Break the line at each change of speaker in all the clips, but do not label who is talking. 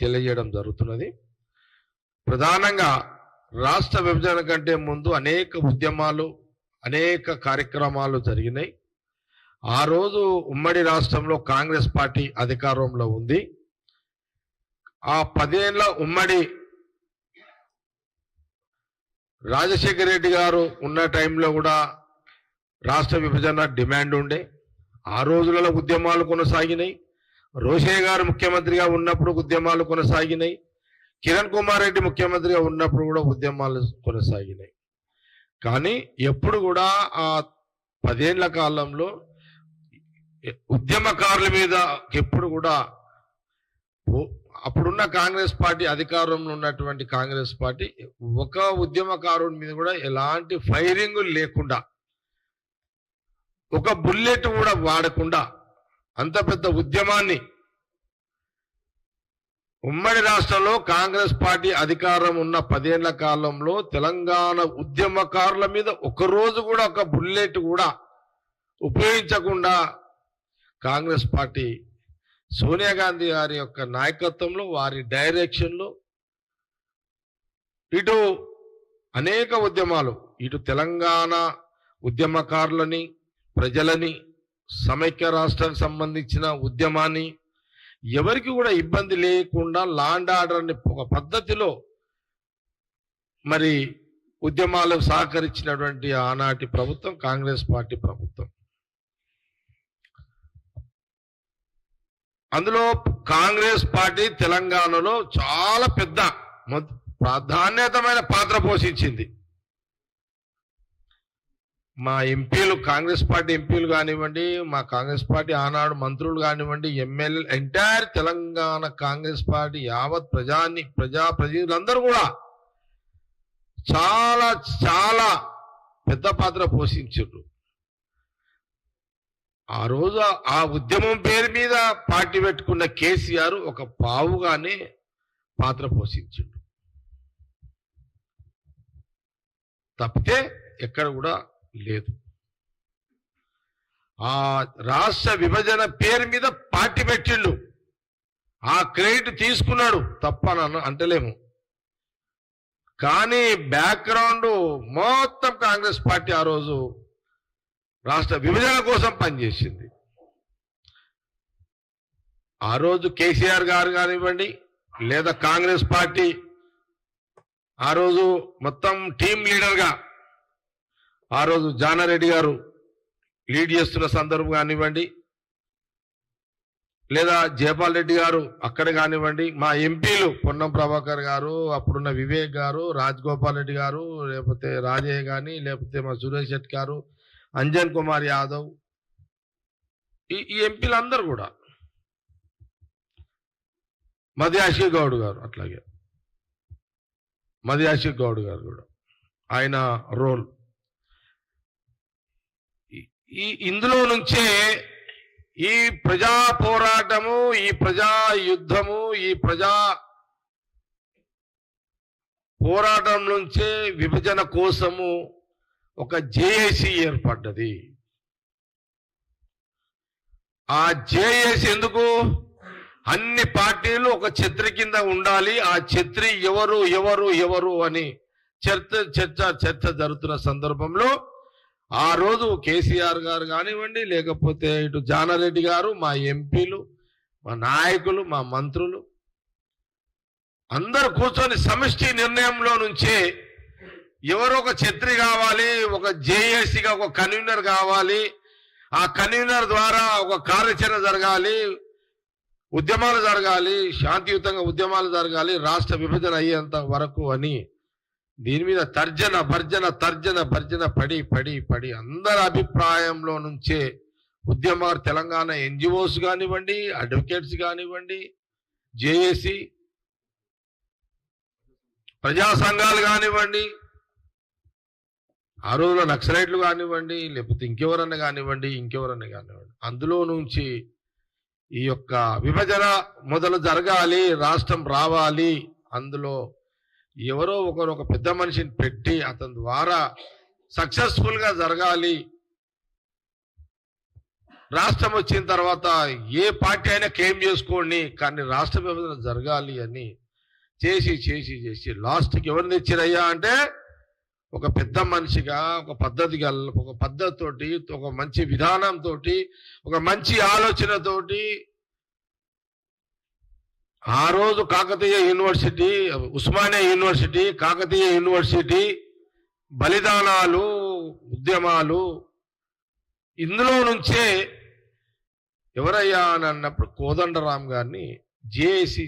తెలియజేయడం జరుగుతున్నది. ప్రధానంగా రాష్ట్ర విభజన కంటే ముందు అనేక ఉద్యమాలు అనేక కార్యక్రమాలు జరిగినాయి. ఆ రోజు ఉమ్మడి రాష్ట్రంలో కాంగ్రెస్ పార్టీ అధికారంలో ఉంది. ఆ పదేళ్ళ ఉమ్మడి రాజశేఖర రెడ్డి గారు ఉన్న టైంలో కూడా రాష్ట్ర విభజన డిమాండ్ ఉండే. ఆ రోజులలో ఉద్యమాలు కొనసాగినాయి. రోషయ్య గారు ముఖ్యమంత్రిగా ఉన్నప్పుడు ఉద్యమాలు కొనసాగినాయి. కిరణ్ కుమార్ రెడ్డి ముఖ్యమంత్రిగా ఉన్నప్పుడు కూడా ఉద్యమాలు కొనసాగినాయి. కానీ ఎప్పుడు కూడా ఆ పదేళ్ళ కాలంలో ఉద్యమకారుల మీద ఎప్పుడు కూడా అప్పుడున్న కాంగ్రెస్ పార్టీ అధికారంలో ఉన్నటువంటి కాంగ్రెస్ పార్టీ ఒక ఉద్యమకారుడి మీద కూడా ఎలాంటి ఫైరింగ్ లేకుండా ఒక బుల్లెట్ కూడా వాడకుండా అంత పెద్ద ఉద్యమాన్ని ఉమ్మడి రాష్ట్రంలో కాంగ్రెస్ పార్టీ అధికారం ఉన్న పదేళ్ళ కాలంలో తెలంగాణ ఉద్యమకారుల మీద ఒక రోజు కూడా ఒక బుల్లెట్ కూడా ఉపయోగించకుండా కాంగ్రెస్ పార్టీ సోనియా గాంధీ గారి యొక్క నాయకత్వంలో వారి డైరెక్షన్లో ఇటు అనేక ఉద్యమాలు ఇటు తెలంగాణ ఉద్యమకారులని ప్రజలని సమైక్య రాష్ట్రానికి సంబంధించిన ఉద్యమాన్ని ఎవరికి కూడా ఇబ్బంది లేకుండా లాండ్ ఆర్డర్ అనే ఒక పద్ధతిలో మరి ఉద్యమాలకు సహకరించినటువంటి ఆనాటి ప్రభుత్వం కాంగ్రెస్ పార్టీ ప్రభుత్వం. అందులో కాంగ్రెస్ పార్టీ తెలంగాణలో చాలా పెద్ద ప్రాధాన్యతమైన పాత్ర పోషించింది. మా ఎంపీలు కాంగ్రెస్ పార్టీ ఎంపీలు కానివ్వండి మా కాంగ్రెస్ పార్టీ ఆనాడు మంత్రులు కానివ్వండి MLA entire Telangana Congress party యావత్ ప్రజాని ప్రజా ప్రజలందరూ కూడా చాలా చాలా పెద్ద పాత్ర పోషించారు ఆ రోజు ఆ- ఆ ఉద్యమం పేరు మీద పార్టీ పెట్టుకున్న కేసీఆర్ ఒక పావుగానే పాత్ర పోషించాడు తప్పితే ఎక్కడ కూడా లేదు. ఆ రాష్ట్ర విభజన పేరు మీద పార్టీ పెట్టిండు. ఆ క్రెడిట్ తీసుకున్నాడు. తప్పని అంటలేము. కానీ బ్యాక్గ్రౌండ్ మొత్తం కాంగ్రెస్ పార్టీ ఆ రోజు రాష్ట్ర విభజన కోసం పనిచేసింది. ఆ రోజు కేసీఆర్ గారు కానివ్వండి లేదా కాంగ్రెస్ పార్టీ ఆ రోజు మొత్తం టీం లీడర్గా ఆ రోజు జానారెడ్డి గారు లీడ్ చేస్తున్న సందర్భం కానివ్వండి లేదా జయపాల్ రెడ్డి గారు అక్కడ కానివ్వండి మా ఎంపీలు పొన్నం ప్రభాకర్ గారు అప్పుడున్న వివేక్ గారు రాజగోపాల్ రెడ్డి గారు లేకపోతే రాజయ్య గాని లేకపోతే మా సురేష్ శెట్టి గారు అంజన్ కుమార్ యాదవ్ ఈ ఈ ఎంపీలందరూ కూడా. మధ్యాషి గౌడ్ గారు అట్లాగే. మధ్యాషి గౌడ్ గారు కూడా. ఆయన రోల్. ఈ- ఇందులో నుంచే ఈ ప్రజా పోరాటము ఈ ప్రజా యుద్ధము ఈ ప్రజా పోరాటం నుంచే విభజన కోసము ఒక జేఏసీ ఏర్పడ్డది. ఆ జేఏసీ ఎందుకు? అన్ని పార్టీలు ఒక ఛత్రి కింద ఉండాలి ఆ ఛత్రి ఎవరు ఎవరు ఎవరు అని చర్చ చర్చ చర్చ జరుగుతున్న సందర్భంలో ఆ రోజు కేసీఆర్ గారు కానివ్వండి లేకపోతే ఇటు జానారెడ్డి గారు మా ఎంపీలు మా నాయకులు మా మంత్రులు అందరూ కూర్చొని సమిష్టి నిర్ణయంలో నుంచే ఎవరో ఒక ఛత్రి కావాలి ఒక జేఏసీగా ఒక కన్వీనర్ కావాలి ఆ కన్వీనర్ ద్వారా ఒక కార్యాచరణ జరగాలి ఉద్యమాలు జరగాలి శాంతియుతంగా ఉద్యమాలు జరగాలి రాష్ట్ర విభజన అయ్యేంత వరకు అని దీని మీద తర్జన భర్జన తర్జన భర్జన పడి పడి పడి అందరి అభిప్రాయంలో నుంచే ఉద్యమాలు తెలంగాణ ఎన్జిఓస్ కానివ్వండి అడ్వకేట్స్ కానివ్వండి జేఏసీ ప్రజా సంఘాలు కానివ్వండి ఆ రోజులో నక్సలైట్లు కానివ్వండి లేకపోతే ఇంకెవరన్నా కానివ్వండి ఇంకెవరన్నా కానివ్వండి. అందులో నుంచి ఈ యొక్క విభజన మొదలు జరగాలి రాష్ట్రం రావాలి అందులో ఎవరో ఒకరు ఒక పెద్ద మనిషిని పెట్టి అతని ద్వారా సక్సెస్ఫుల్గా జరగాలి. రాష్ట్రం వచ్చిన తర్వాత ఏ పార్టీ అయినా క్లెయిమ్ చేసుకోండి కానీ రాష్ట్ర విభజన జరగాలి అని చేసి చేసి చేసి లాస్ట్కి ఎవరిని తెచ్చిరయ్యా అంటే ఒక పెద్ద మనిషిగా ఒక పద్ధతి గల ఒక పద్ధతితోటి ఒక మంచి విధానంతో ఒక మంచి ఆలోచనతోటి ఆ రోజు Kakatiya university Osmania university Kakatiya university బలిదానాలు ఉద్యమాలు ఇందులో నుంచే ఎవరయ్యా అని అన్నప్పుడు కోదండరామ్ గారిని జేఏసి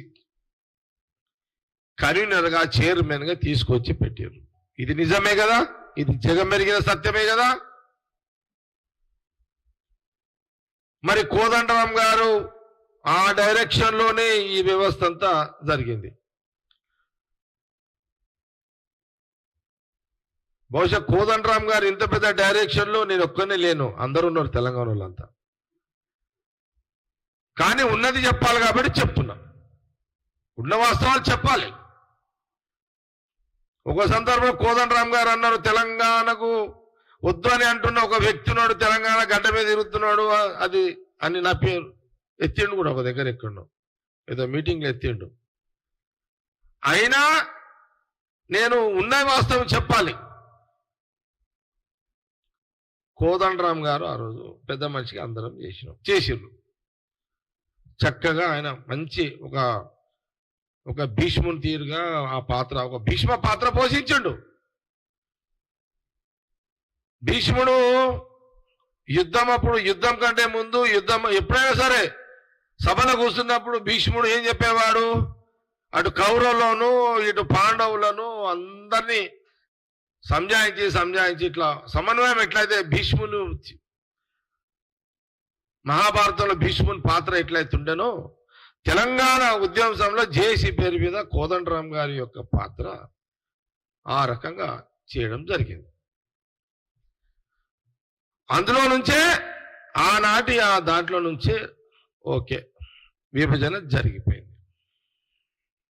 కన్వీనర్గా చైర్మన్గా తీసుకొచ్చి పెట్టారు. ఇది నిజమే కదా? ఇది జగమెరిగిన సత్యమే కదా? మరి కోదండరామ్ గారు ఆ డైరెక్షన్లోనే ఈ వ్యవస్థ అంతా జరిగింది. బహుశా కోదండరామ్ గారు ఇంత పెద్ద డైరెక్షన్లో నేను ఒక్కనే లేను అందరూ ఉన్నారు తెలంగాణ వాళ్ళంతా. కానీ ఉన్నది చెప్పాలి కాబట్టి చెప్తున్నా. ఉన్న వాస్తవాలు చెప్పాలి. ఒక సందర్భంలో కోదండరామ్ గారు అన్నారు తెలంగాణకు వద్దు అని అంటున్న ఒక వ్యక్తి ఉన్నాడు తెలంగాణ గడ్డ మీద తిరుగుతున్నాడు అది అని నా పేరు. ఎత్తిండు కూడా ఒక దగ్గర ఎక్కడో. ఏదో మీటింగ్లో ఎత్తిండు. అయినా నేను ఉన్న వాస్తవం చెప్పాలి. కోదండరామ్ గారు ఆ రోజు పెద్ద మనిషికి అందరం చేసినాం. చేసిర్రు. చక్కగా ఆయన మంచి ఒక ఒక భీష్ముని తీరుగా ఆ పాత్ర ఒక భీష్మ పాత్ర పోషించండు. భీష్ముడు యుద్ధం అప్పుడు యుద్ధం కంటే ముందు యుద్ధం ఎప్పుడైనా సరే సభలో కూర్చున్నప్పుడు భీష్ముడు ఏం చెప్పేవాడు? అటు కౌరవులను ఇటు పాండవులను అందరినీ సంజాయించి సంజాయించి ఇట్లా సమన్వయం ఎట్లయితే భీష్ములు మహాభారతంలో భీష్ముని పాత్ర ఎట్లయితుండేనో తెలంగాణ ఉద్యమంలో జేసీ పేరు మీద కోదండరామ్ గారి యొక్క పాత్ర ఆ రకంగా చేయడం జరిగింది. అందులో నుంచే ఆనాటి ఆ దాంట్లో నుంచే ఓకే. విభజన జరిగిపోయింది.